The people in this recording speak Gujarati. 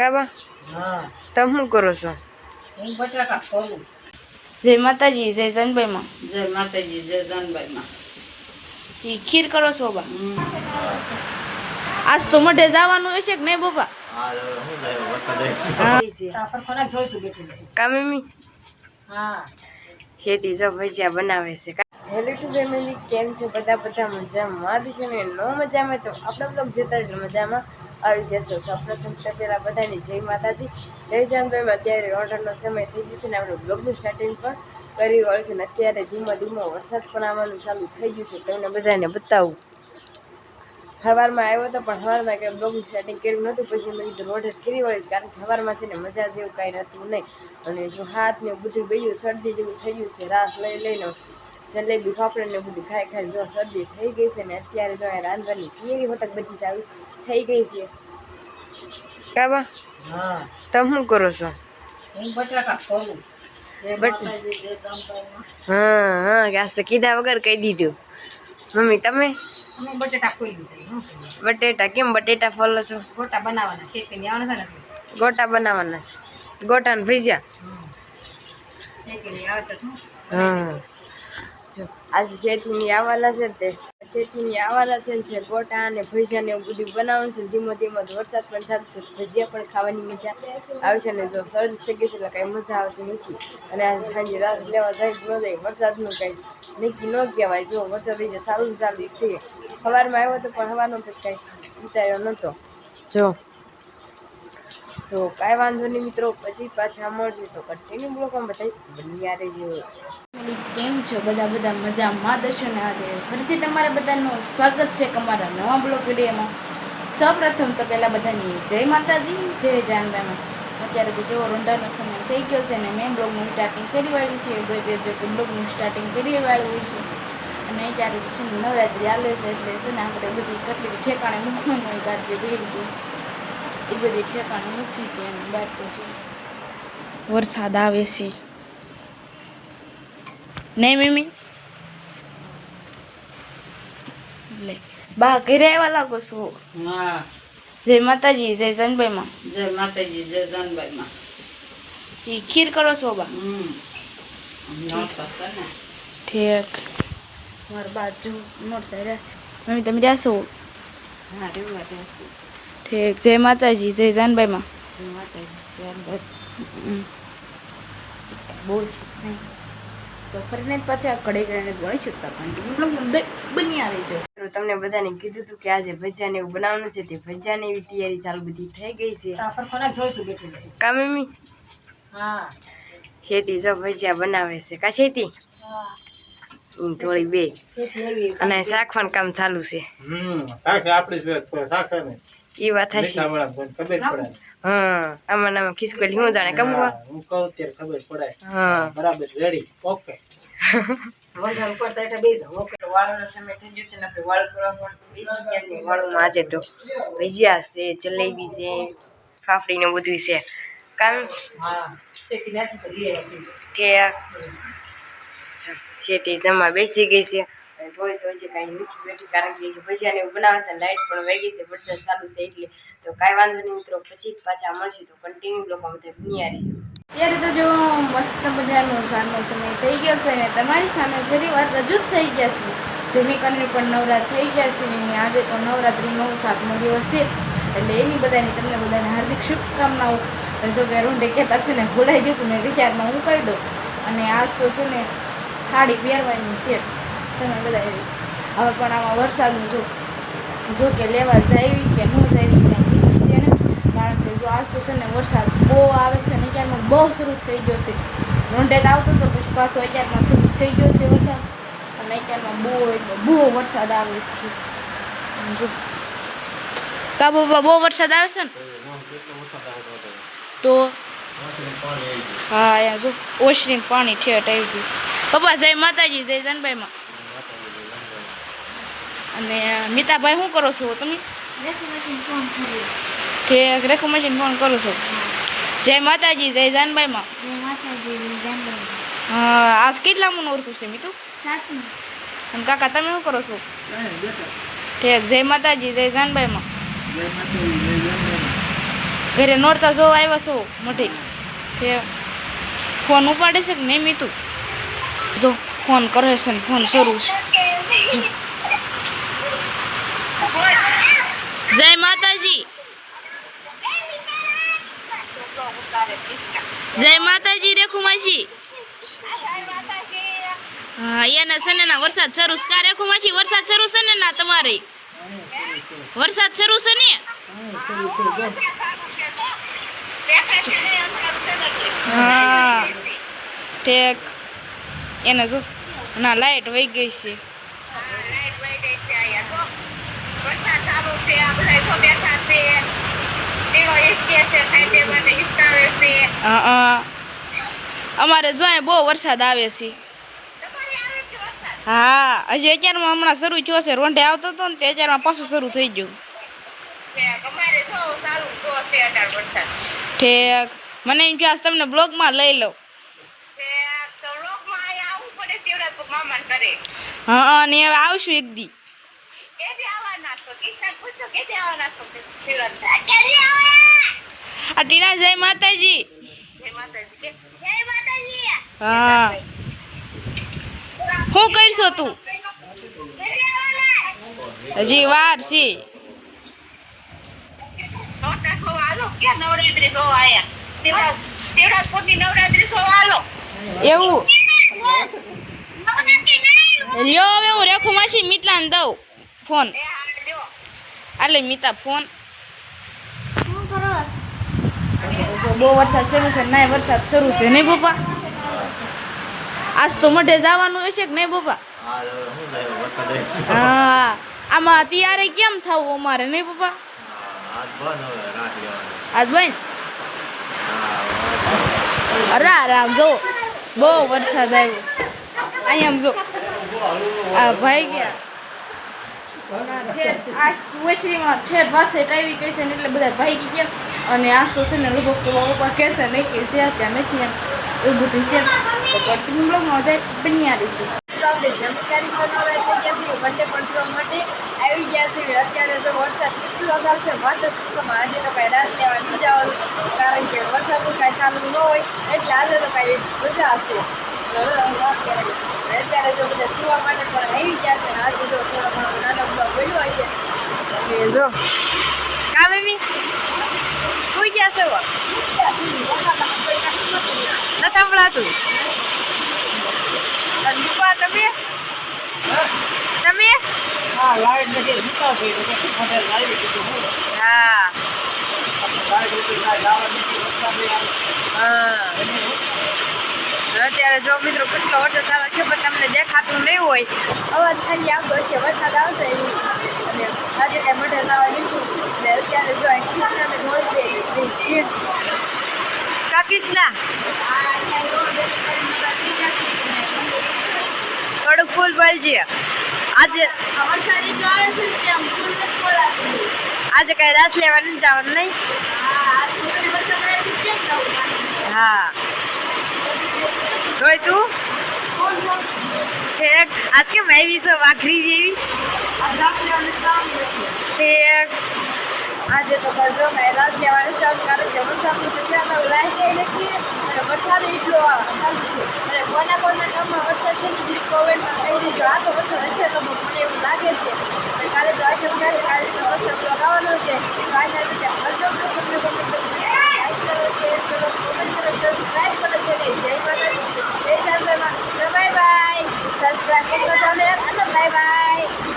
કાબા તમે શું કરો છો? હું બટાકા ખોલું જય માતાજી જય જનભાઈમાં. જય માતાજી જય જાનબાઈમાં ઈ ખીર કરો છો બા? આજ તો મોઢે જવાનું હશે કે નહીં બાપા? સાફર ખોના જોઈતું બેઠું કા મમ્મી? હા. ખેતી જો ભજીયા બનાવે છે. હેલો ટુ ફેમિલી કેમ છો? બધા બધા મજામાં. છે ને નો મજામાં? તો આપણા બ્લોગ જતા એટલે મજામાં. આવી જશો. સૌપ્રથમ તો પહેલાં બધાને જય માતાજી. જય જાનભાઈ અત્યારે ઓર્ડરનો સમય થઈ ગયો છે ને આપણે બ્લોગનું સ્ટાર્ટિંગ પણ કરી હોય છે ને અત્યારે ધીમો ધીમો વરસાદ પણ આવવાનું ચાલુ થઈ ગયું છે. તમને બધાને બતાવું. સવારમાં આવ્યો હતો પણ સવારમાં કંઈ બ્લોગનું સ્ટાર્ટિંગ કર્યું નહોતું. પછી મેં કીધું રોડ કરી વળી કારણ કે સવારમાં છે ને મજા જેવું કાંઈ હતું નહીં. અને જો હાથ ને બધું બેયું શરદી જેવું થઈ ગયું છે, રાસ લઈ લઈને જલેબી ફાફડા ને બધું ખાઈ ખાઈ જો શરદી થઈ ગઈ છે ને અત્યારે જો અહીંયા રાંધવાની કેવી હોતક બધી ચાલુ થઈ ગઈ છે. કાબા હા. તમે શું કરો છો? હું બટાકા ખોલું હા હા આજ તો કીધા વગર કહી દીધું. મમ્મી તમે? બટાટા કેમ બટેટા ફોલો છો? ગોટા બનાવવાના આવવાના છે ને? એટલે. ગોટા બનાવવાના છે. ગોટા ને હા. આજે શેતીની આવવાના છે તે શેતીની આવવાના છે ને ગોટા અને ભજીયા ને એવું બધું બનાવવાનું છે ધીમો ધીમો વરસાદ પણ ચાલુ છે ભજીયા પણ ખાવાની મજા આવે છે ને જો શરદી થઈ ગઈ છે એટલે કાંઈ મજા આવતી નથી. અને આજે સાંજે રાત લેવા જાય ન જાય, વરસાદનું કાંઈ નક્કી ન કહેવાય. જો વરસાદ જે સારું ચાલુ છે. સવારમાં આવ્યો તો પણ સવારનો પછી કાંઈ વિચાર્યો નહોતો જો, તો કાંઈ વાંધો નહીં મિત્રો, પછી પાછા મળશું. તો કન્ટિન્યુ બ્લોકમાં બધા બની ફેમિલી કેમ છો? બધા બધા મજામાં? દર્શન આજે ફરીથી તમારા બધાનું સ્વાગત છે અમારા નવા બ્લોગ વિડીયોમાં. સૌપ્રથમ તો પહેલાં બધાની જય માતાજી, જય જાનબાઈમાં અત્યારે તો જેવો રૂંઢાનો સમય થઈ ગયો છે ને મેં બ્લોગનું સ્ટાર્ટિંગ કરી વાળ્યું છે. બે બે જો બ્લોગનું સ્ટાર્ટિંગ કરી વાળ્યું છે. અને અત્યારે છે ને નવરાત્રિ આવે છે, એટલે છે ને આપણે બધી કેટલી ઠેકાણે મૂકવાનું હોય ગાજે બેરી એ બધી ઠેકાણે મૂકતી હતી અને બાર તો વરસાદ આવે છે. નહીં મમ્મી? લે. બા ઘરે આવ્યા લાગો છો? હા. જય માતાજી જય જનભાઈમાં જય માતાજી જય જાનબાઈમાં એ ખીર કરો છો બા? હમ. નહોતા છે ને. ઠીક. મારા બાજુ નોરતા રહ્યા છે. મમ્મી તમે રહ્યા છો ઠીક. જય માતાજી જય જાનભાઈમાં જય માતાજી. તો ફરીને પાછા કડી કરીને ગણી છૂટતા પણ બની આવી જો તો તમને બધાને કીધું હતું કે આજે ભજીયા ને એવું બનાવવાનું છે તે ભજીયા ને એવી તૈયારી ચાલુ બધી થઈ ગઈ છે. કામ ખોના જોઈતું બેઠું છે કા મમ્મી? હા. ખેતી જો ભજીયા બનાવે છે. કા ખેતી હા. થોડી બે. અને શાક અને શાકવાનું કામ ચાલુ છે. હમ સાખે આપણી શાક એ વાત હશે ખબર હા આમાં આમાં ખિસકોલી હું જાણે કબુઆ હું કહું ત્યારે ખબર પડે હા બરાબર રેડી ઓકે વજન ઉપર તો એટલે બેસો ઓકે વાળુનો સમય થઈ ગયો છે ને આપણે વાળું કરવા પણ બેસી ગયા છીએ. વાળુમાં આજે તો ભજીયા છે જલેબી છે ફાફડી ને બધું છે. કામ? ખેતી જમવા બેસી ગઈ છે. થોડી તો હજી કાંઈ નથી બેઠી કારણ કે હજી ભજીયાને એવું બનાવે છે લાઇટ પણ વેગી છે. વરસાદ ચાલુ છે એટલે તો કાંઈ વાંધો નહીં મિત્રો, પછી પાછા મળશું. તો કન્ટિન્યુ લોકો બધા બુનિયારી અત્યારે ત્યારે તો જો મસ્ત મજાનો સાંજનો સમય થઈ ગયો છે ને તમારી સામે ફરી વાર રજૂ થઈ ગયા છે. જેમી કરીને પણ નવરાત થઈ ગયા છે અને આજે તો નવરાત્રિનો સાતમો દિવસ છે. એટલે એની બધાની તમને બધાને હાર્દિક શુભકામનાઓ. જો કે રૂંઢે કહેતા છે ને ભૂલાઈ ગયું હતું મેં વિચારમાં હું કહી દઉં. અને આજ તો છે ને સાડી પહેરવાની છે. તમે બધા એવી. હવે પણ આમાં વરસાદનું જો જો કે લેવા જાવી કે ન કાંઈ છે ને. કારણ કે જો આજ તો છે ને વરસાદ બહુ આવે છે ને અત્યારમાં બહુ શરૂ થઈ ગયો છે. રોંઢે તો આવતો તો પછી પાછો અત્યારમાં શરૂ થઈ ગયો છે વરસાદ. અને અત્યારમાં બહુ એટલે બહુ વરસાદ આવે છે. જો. બાબા, બહુ વરસાદ આવે છે ને? તો? હા, અહીંયા જો ઓશરીને પાણી ઠેઠ આવી ગયું. પપ્પા જય માતાજી, જય જાનભાઈમાં. અને મિતાભાઈ શું કરો છો તમે? કે રેખો મશીન ફોન કરો છો? જય માતાજી, જય જાનભાઈમાં આજ કેટલા મન ઓળખું છે મીતુ? અને કાકા, તમે શું કરો છો? કે જય માતાજી, જય જાનભાઈમાં ઘરે નોરતા જો આવ્યા છો મોટી કે ફોન ઉપાડે છે કે નહીં મિતુ? જો ફોન કરે છે ને ફોન શરૂ છે જો. જય માતાજી જય માતાજી રેખુ માસી હા એને છે ને વરસાદ શરૂ કા રેખુ માસી? વરસાદ શરૂ છે ને ના તમારે? વરસાદ શરૂ છે ને? હા. ઠેક. એને જો, ના, લાઈટ વહી ગઈ છે. અમારે જો બહુ વરસાદ આવે છે. હા હજી અત્યારમાં હમણાં શરૂ થયો છે. રોંઢે આવતો હતો ને તે અત્યારમાં પાછું શરૂ થઈ ગયું. ઠેક. મને એમ કે આજ તમને બ્લોગમાં લઈ લઉં. હા હા ને હવે આવશું એક દી. આ ટીના જય માતાજી. હા. શું કરશો તું. હજી વાર છે. એવું. લ્યો હવે હું રેખું માસી ફોન. આલે મિતા ફોન. બહુ વરસાદ શરૂ છે ના વરસાદ શરૂ છે નહીં પપ્પા? આજ તો મઢે જવાનું હશે કે નહીં પપ્પા હા, આમાં ત્યારે કેમ થવું અમારે નહીં પપ્પા આજ બન? રા રામ, જો. બહુ વરસાદ આવ્યો. અહીંયા જો. આ ભાઈ ગયા. આ કુવેશ્રીમાં ઠેઠ પાસે ટાઈવી ગઈ છે ને એટલે બધા ભાઈ ગયા. અને આજ તો છે ને તો પપ્પા કહેશે નહીં કે છે ત્યાં નથી એમ. એવું બધું છે. તો કન્ટિન્યુ બ્લોગમાં જાય બન્યા રહીશું તો આપણે જમીનદારી બનાવવા થઈ ગયા છીએ મંડે પણ માટે આવી ગયા છે અત્યારે જો વરસાદ કેટલો ચાલશે વાત જ આજે તો કાંઈ રાસ લેવા નહીં જવાનું કારણ કે વરસાદનું કાંઈ સારું ન હોય. એટલે આજે તો કાંઈ મજા હશે તો હવે હું વાત કરાવી. અને અત્યારે જો બધા સુવા માટે પણ આવી ગયા છે આજે જો થોડો ઘણો નાનો બ્લોગ બન્યો હશે જો કા બેબી સુઈ ગયા છે નથી સંભળાતું. તમે? તમે? હા લાઈટ નથી તો કે હા. લાઈટ ના નથી. હા. અત્યારે જો મિત્રો કેટલો વરસાદ આવે છે પણ તમને દેખાતું નહીં હોય. અવાજ ખાલી આવતો હશે વરસાદ આવશે. અને આજે કઈ નીકળું એટલે અત્યારે જો કૃષ્ણને જોડી દે કાકીશના? બોલજે. આજે આજે કઈ રાસ લેવા નથી જવાનું નહીં? હા. જોઈ તું? ઠેક. આજ કેમ આવી છો વાઘરી જેવી? ઠેક. આજે તો કરજો કઈ રાસ લેવાનું ચાલુ કારણ કે વરસાદનું તો ક્યાં તો લાઈટ નથી અને વરસાદ એટલો છે. અને કોના કોના ગામમાં કોવિડમાં કહી દેજો. આ તો વરસાદ હશે તો મને એવું લાગે છે. કાલે તો આજે કાલે તો વરસાદ લગાવવાનો છે. તો આજના રીતે તો લાઈક બાય